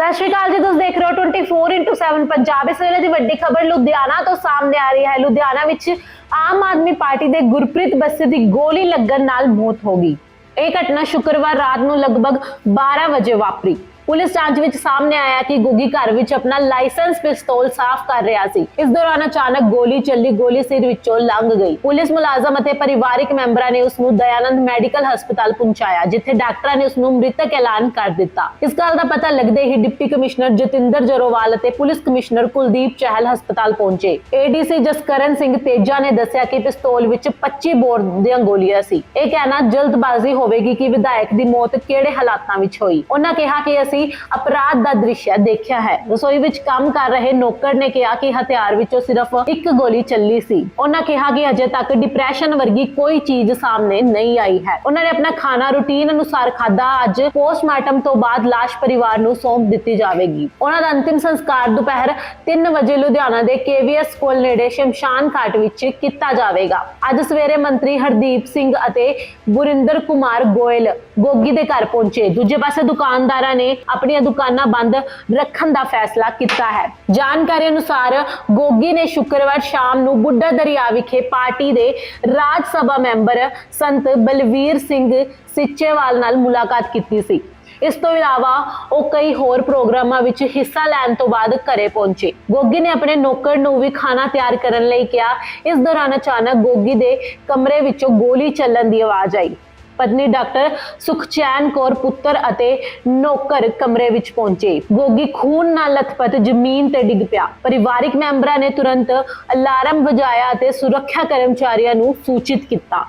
ਸਤਿ ਸ਼੍ਰੀ ਅਕਾਲ ਜੀ, ਤੁਸੀਂ ਦੇਖ ਰਹੇ ਹੋ 24x7 ਪੰਜਾਬ। ਇਸ ਵੇਲੇ ਦੀ ਵੱਡੀ ਖਬਰ ਲੁਧਿਆਣਾ ਤੋਂ ਸਾਹਮਣੇ ਆ ਰਹੀ ਹੈ। ਲੁਧਿਆਣਾ ਵਿੱਚ ਆਮ ਆਦਮੀ ਪਾਰਟੀ ਦੇ ਗੁਰਪ੍ਰੀਤ ਬੱਸੇ ਦੀ ਗੋਲੀ ਲੱਗਣ ਨਾਲ ਮੌਤ ਹੋ ਗਈ। ਇਹ ਘਟਨਾ ਸ਼ੁੱਕਰਵਾਰ ਰਾਤ ਨੂੰ ਲਗਭਗ 12 ਵਜੇ ਵਾਪਰੀ। ਪੁਲਿਸ ਜਾਂਚ ਵਿੱਚ ਸਾਹਮਣੇ ਆਇਆ ਕਿ ਗੁੱਗੀ ਘਰ ਵਿੱਚ ਆਪਣਾ ਲਾਇਸੈਂਸ ਪਿਸਤੌਲ ਸਾਫ਼ ਕਰ ਰਿਹਾ ਸੀ। ਇਸ ਦੌਰਾਨ ਅਚਾਨਕ ਗੋਲੀ ਚੱਲੀ, ਗੋਲੀ ਸਿਰ ਵਿੱਚੋਂ ਲੰਘ ਗਈ। ਪੁਲਿਸ ਮੁਲਾਜ਼ਮ ਅਤੇ ਪਰਿਵਾਰਕ ਮੈਂਬਰਾਂ ਨੇ ਉਸ ਨੂੰ ਦਇਆਨੰਦ ਮੈਡੀਕਲ ਹਸਪਤਾਲ ਪਹੁੰਚਾਇਆ, ਜਿੱਥੇ ਡਾਕਟਰਾਂ ਨੇ ਉਸ ਨੂੰ ਮ੍ਰਿਤਕ ਐਲਾਨ ਕਰ ਦਿੱਤਾ। ਇਸ ਗੱਲ ਦਾ ਪਤਾ ਲੱਗਦੇ ਹੀ ਡਿਪਟੀ ਕਮਿਸ਼ਨਰ ਜਤਿੰਦਰ ਜਰੋਵਾਲ ਅਤੇ ਪੁਲਿਸ ਕਮਿਸ਼ਨਰ ਕੁਲਦੀਪ ਚਹਿਲ ਹਸਪਤਾਲ ਪਹੁੰਚੇ। ਏਡੀਸੀ ਜਸਕਰਨ ਸਿੰਘ ਤੇਜਾ ਨੇ ਦੱਸਿਆ ਕਿ ਪਿਸਤੌਲ ਵਿੱਚ 25 ਬੋਰ ਦੀਆਂ ਗੋਲੀਆਂ ਸੀ। ਇਹ ਕਹਿਣਾ ਜਲਦਬਾਜ਼ੀ ਹੋਵੇਗੀ ਕਿ ਵਿਧਾਇਕ ਦੀ ਮੌਤ ਕਿਹੜੇ ਹਾਲਾਤਾਂ ਵਿੱਚ ਹੋਈ? ਉਹਨਾਂ ਕਿਹਾ ਕਿ ਅਸੀਂ ਅਪਰਾਧ ਦਾ ਦ੍ਰਿਸ਼ ਦੇਖਿਆ ਹੈ। ਰਸੋਈ ਵਿੱਚ ਕੰਮ ਕਰ ਰਹੇ ਨੌਕਰ ਨੇ ਕਿਹਾ ਕਿ ਹਥਿਆਰ ਵਿੱਚੋਂ ਸਿਰਫ ਇੱਕ ਗੋਲੀ ਚੱਲੀ ਸੀ। ਉਹਨਾਂ ਕਿਹਾ ਕਿ ਅਜੇ ਤੱਕ ਡਿਪਰੈਸ਼ਨ ਵਰਗੀ ਕੋਈ ਚੀਜ਼ ਸਾਹਮਣੇ ਨਹੀਂ ਆਈ ਹੈ। ਉਹਨਾਂ ਨੇ ਆਪਣਾ ਖਾਣਾ ਰੁਟੀਨ ਅਨੁਸਾਰ ਖਾਦਾ ਅੱਜ ਪੋਸਟਮਾਰਟਮ ਤੋਂ ਬਾਅਦ ਲਾਸ਼ ਪਰਿਵਾਰ ਨੂੰ ਸੌਂਪ ਦਿੱਤੀ ਜਾਵੇਗੀ। ਉਹਨਾਂ ਦਾ ਅੰਤਿਮ ਸੰਸਕਾਰ ਦੁਪਹਿਰ 3 ਵਜੇ ਲੁਧਿਆਣਾ ਦੇ ਕੇਵੀਐਸ ਕੋਲ ਨੇੜੇ ਸ਼ਮਸ਼ਾਨ ਘਾਟ ਵਿੱਚ ਕੀਤਾ ਜਾਵੇਗਾ। ਅੱਜ ਸਵੇਰੇ ਮੰਤਰੀ ਹਰਦੀਪ ਸਿੰਘ ਅਤੇ ਗੁਰਿੰਦਰ ਕੁਮਾਰ ਗੋਇਲ ਗੋਗੀ ਦੇ ਘਰ ਪਹੁੰਚੇ। ਦੂਜੇ ਪਾਸੇ ਦੁਕਾਨਦਾਰਾਂ ਨੇ ਆਪਣੀਆਂ ਦੁਕਾਨਾਂ ਬੰਦ ਰੱਖਣ ਦਾ ਫੈਸਲਾ ਕੀਤਾ ਹੈ। ਜਾਣਕਾਰੀ ਅਨੁਸਾਰ ਗੋਗੀ ਨੇ ਸ਼ੁੱਕਰਵਾਰ ਸ਼ਾਮ ਨੂੰ ਬੁੱਢਾ ਦਰਿਆ ਵਿਖੇ ਪਾਰਟੀ ਦੇ ਰਾਜ ਸਭਾ ਮੈਂਬਰ ਸੰਤ ਬਲਵੀਰ ਸਿੰਘ ਸਿੱਚੇਵਾਲ ਨਾਲ ਮੁਲਾਕਾਤ ਕੀਤੀ ਸੀ। ਇਸ ਤੋਂ ਇਲਾਵਾ ਉਹ ਕਈ ਹੋਰ ਪ੍ਰੋਗਰਾਮਾਂ ਵਿੱਚ ਹਿੱਸਾ ਲੈਣ ਤੋਂ ਬਾਅਦ ਘਰੇ ਪਹੁੰਚੇ। ਗੋਗੀ ਨੇ ਆਪਣੇ ਨੌਕਰ ਨੂੰ ਵੀ ਖਾਣਾ ਤਿਆਰ ਕਰਨ ਲਈ ਕਿਹਾ। ਇਸ ਦੌਰਾਨ ਅਚਾਨਕ ਗੋਗੀ ਦੇ ਕਮਰੇ ਵਿੱਚੋਂ ਗੋਲੀ ਚੱਲਣ ਦੀ ਆਵਾਜ਼ ਆਈ। ਪਤਨੀ ਡਾਕਟਰ ਸੁਖਚੈਨ ਕੌਰ ਪੁੱਤਰ ਅਤੇ ਨੌਕਰ ਕਮਰੇ ਵਿੱਚ ਪਹੁੰਚੇ। ਗੋਗੀ ਖੂਨ ਨਾਲ ਲਥਪਥ ਜ਼ਮੀਨ ਤੇ ਡਿੱਗ ਪਿਆ। ਪਰਿਵਾਰਿਕ ਮੈਂਬਰਾਂ ਨੇ ਤੁਰੰਤ ਅਲਾਰਮ ਵਜਾਇਆ ਅਤੇ ਸੁਰੱਖਿਆ ਕਰਮਚਾਰੀਆਂ ਨੂੰ ਸੂਚਿਤ ਕੀਤਾ।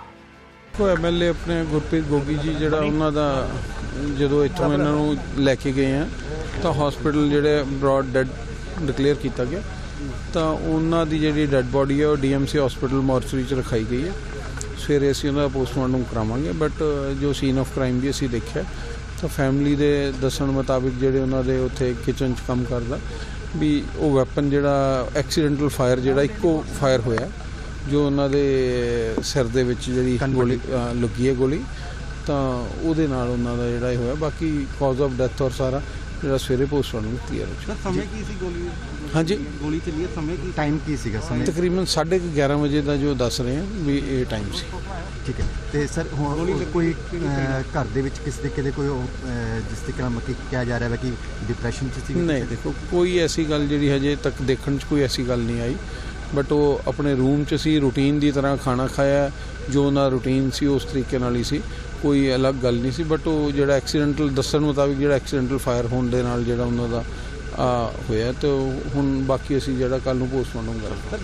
ਕੋ ਐਮਐਲਏ ਆਪਣੇ ਗੁਰਪ੍ਰੀਤ ਗੋਗੀ ਜੀ, ਜਿਹੜਾ ਉਹਨਾਂ ਦਾ ਜਦੋਂ ਇੱਥੋਂ ਇਹਨਾਂ ਨੂੰ ਲੈ ਕੇ ਗਏ ਆ, ਤਾਂ ਹਸਪੀਟਲ ਜਿਹੜੇ ਬ੍ਰੌਡ ਡੈਡ ਡਿਕਲੇਅਰ ਕੀਤਾ ਗਿਆ। ਤਾਂ ਉਹਨਾਂ ਦੀ ਜਿਹੜੀ ਡੈੱਡ ਬੋਡੀ ਹੈ ਉਹ ਡੀਐਮਸੀ ਹਸਪੀਟਲ ਮੋਰਚਰੀ ਚ ਰਖਾਈ ਗਈ ਹੈ ਸਵੇਰੇ ਅਸੀਂ ਉਹਦਾ ਪੋਸਟਮਾਰਟਮ ਕਰਾਵਾਂਗੇ ਬਟ ਜੋ ਸੀਨ ਆਫ ਕ੍ਰਾਈਮ ਵੀ ਅਸੀਂ ਦੇਖਿਆ ਤਾਂ ਫੈਮਿਲੀ ਦੇ ਦੱਸਣ ਮੁਤਾਬਿਕ ਜਿਹੜੇ ਉਹਨਾਂ ਦੇ ਉੱਥੇ ਕਿਚਨ 'ਚ ਕੰਮ ਕਰਦਾ ਵੀ ਉਹ ਵੈਪਨ ਜਿਹੜਾ ਐਕਸੀਡੈਂਟਲ ਫਾਇਰ ਜਿਹੜਾ ਇੱਕੋ ਫਾਇਰ ਹੋਇਆ ਜੋ ਉਹਨਾਂ ਦੇ ਸਿਰ ਦੇ ਵਿੱਚ ਜਿਹੜੀ ਗੋਲੀ ਲੱਗੀ। ਹੈ ਗੋਲੀ ਤਾਂ ਉਹਦੇ ਨਾਲ ਉਹਨਾਂ ਦਾ ਜਿਹੜਾ ਇਹ ਹੋਇਆ ਬਾਕੀ ਕਾਜ਼ ਆਫ ਡੈਥ ਔਰ ਸਾਰਾ ਜਿਹੜਾ ਸਵੇਰੇ ਪੋਸਟਮਾਰਟਮ ਕਲੀਅਰ ਹੋ ਸਰ ਸਮੇਂ ਕੀ ਸੀ ਗੋਲੀ? ਹਾਂਜੀ। ਗੋਲੀ ਚੱਲੀ ਹੈ ਸਮੇਂ ਕੀ ਟਾਈਮ ਕੀ ਸੀਗਾ? ਸਮੇਂ ਤਕਰੀਬਨ 11:30 ਵਜੇ ਦਾ ਜੋ ਦੱਸ ਰਹੇ ਹਾਂ ਵੀ ਇਹ ਟਾਈਮ ਸੀ। ਠੀਕ ਹੈ। ਤੇ ਸਰ ਹੁਣ ਕੋਈ ਘਰ ਦੇ ਵਿੱਚ ਕਿਸੇ ਤਰੀਕੇ ਦੇ ਕੋਈ ਜਿਸ ਤਰੀਕੇ ਨਾਲ ਮੱਕੀ ਕਿਹਾ ਜਾ ਰਿਹਾ ਹੈ ਕਿ ਡਿਪਰੈਸ਼ਨ ਚ ਸੀ ਨਹੀਂ ਦੇਖੋ ਕੋਈ ਐਸੀ ਗੱਲ ਜਿਹੜੀ ਹਜੇ ਤੱਕ ਦੇਖਣ 'ਚ ਕੋਈ ਐਸੀ ਗੱਲ ਨਹੀਂ ਆਈ। ਬਟ ਉਹ ਆਪਣੇ ਰੂਮ 'ਚ ਸੀ ਰੂਟੀਨ ਦੀ ਤਰ੍ਹਾਂ ਖਾਣਾ ਖਾਇਆ ਜੋ ਉਹਨਾਂ ਰੂਟੀਨ ਸੀ ਉਸ ਤਰੀਕੇ ਨਾਲ ਹੀ ਸੀ। ਕੋਈ ਅਲੱਗ ਗੱਲ ਨਹੀਂ ਸੀ ਬਟ ਉਹ ਜਿਹੜਾ ਐਕਸੀਡੈਂਟਲ ਦੱਸਣ ਮੁਤਾਬਿਕ ਜਿਹੜਾ ਐਕਸੀਡੈਂਟਲ ਫਾਇਰ ਹੋਣ ਦੇ ਨਾਲ ਜਿਹੜਾ ਉਹਨਾਂ ਦਾ ਹੋਇਆ ਤੇ ਹੁਣ ਬਾਕੀ ਅਸੀਂ ਜਿਹੜਾ ਕੱਲ ਨੂੰ ਪੋਸਟਮਾਰਟਮ ਕਰਾਂਗੇ।